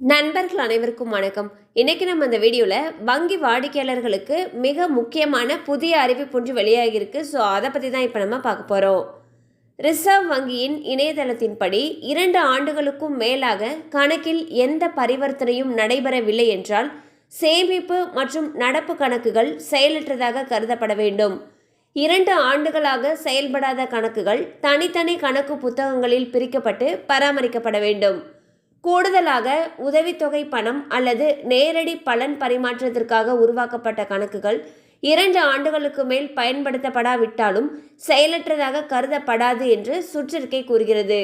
நண்பர்கள் அனைவருக்கும் வணக்கம். இன்றைக்கி நம்ம இந்த வீடியோவில் வங்கி வாடிக்கையாளர்களுக்கு மிக முக்கியமான புதிய அறிவிப்பு ஒன்று வெளியாகியிருக்கு. ஸோ அதை பற்றி தான் இப்போ நம்ம பார்க்க போகிறோம் ரிசர்வ் வங்கியின் இணையதளத்தின்படி இரண்டு ஆண்டுகளுக்கும் மேலாக கணக்கில் எந்த பரிவர்த்தனையும் நடைபெறவில்லை என்றால் சேமிப்பு மற்றும் நடப்பு கணக்குகள் செயலற்றதாக கருதப்பட வேண்டும். இரண்டு ஆண்டுகளாக செயல்படாத கணக்குகள் தனித்தனி கணக்கு புத்தகங்களில் பிரிக்கப்பட்டு பராமரிக்கப்பட வேண்டும். கூடுதலாக உதவித்தொகை பணம் அல்லது நேரடி பலன் பரிமாற்றத்திற்காக உருவாக்கப்பட்ட கணக்குகள் இரண்டு ஆண்டுகளுக்கு மேல் பயன்படுத்தப்படாவிட்டாலும் செயலற்றதாக கருதப்படாது என்று சுற்றறிக்கை கூறுகிறது.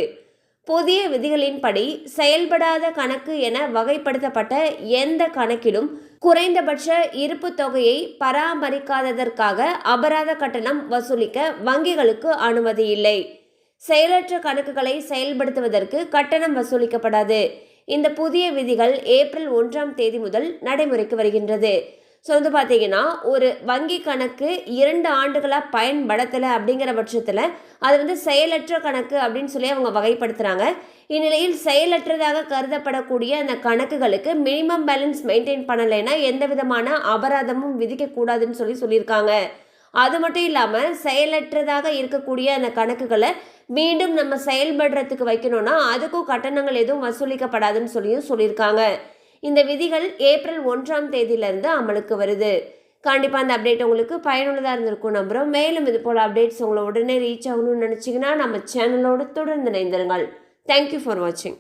புதிய விதிகளின்படி செயல்படாத கணக்கு என வகைப்படுத்தப்பட்ட எந்த கணக்கிலும் குறைந்தபட்ச இருப்பு தொகையை பராமரிக்காததற்காக அபராத கட்டணம் வசூலிக்க வங்கிகளுக்கு அனுமதி இல்லை. செயலற்ற கணக்குகளை செயல்படுத்துவதற்கு கட்டணம் வசூலிக்கப்படாது. இந்த புதிய விதிகள் ஏப்ரல் ஒன்றாம் தேதி முதல் நடைமுறைக்கு வருகின்றது. ஸோ வந்து பார்த்தீங்கன்னா ஒரு வங்கி கணக்கு இரண்டு ஆண்டுகளாக பயன்படுத்தலை அப்படிங்கிற பட்சத்தில் அது வந்து செயலற்ற கணக்கு அப்படின்னு சொல்லி அவங்க வகைப்படுத்துகிறாங்க இந்நிலையில் செயலற்றதாக கருதப்படக்கூடிய அந்த கணக்குகளுக்கு மினிமம் பேலன்ஸ் மெயின்டைன் பண்ணலைன்னா எந்த விதமான அபராதமும் விதிக்கக்கூடாதுன்னு சொல்லி சொல்லியிருக்காங்க. அது மட்டும் இல்லாமல் செயலற்றதாக இருக்கக்கூடிய அந்த கணக்குகளை மீண்டும் நம்ம செயல்படுறதுக்கு வைக்கணும்னா அதுக்கும் கட்டணங்கள் எதுவும் வசூலிக்கப்படாதுன்னு சொல்லியும் சொல்லியிருக்காங்க. இந்த விதிகள் ஏப்ரல் ஒன்றாம் தேதியிலேருந்து அமலுக்கு வருது. கண்டிப்பாக அந்த அப்டேட் உங்களுக்கு பயனுள்ளதாக இருந்திருக்கும் நம்புகிறோம் மேலும் இது போல் அப்டேட்ஸ் உங்களை உடனே ரீச் ஆகணும்னு நினச்சிங்கன்னா நம்ம சேனலோடு தொடர்ந்து இணைந்திருங்கள். தேங்க்யூ ஃபார் வாட்சிங்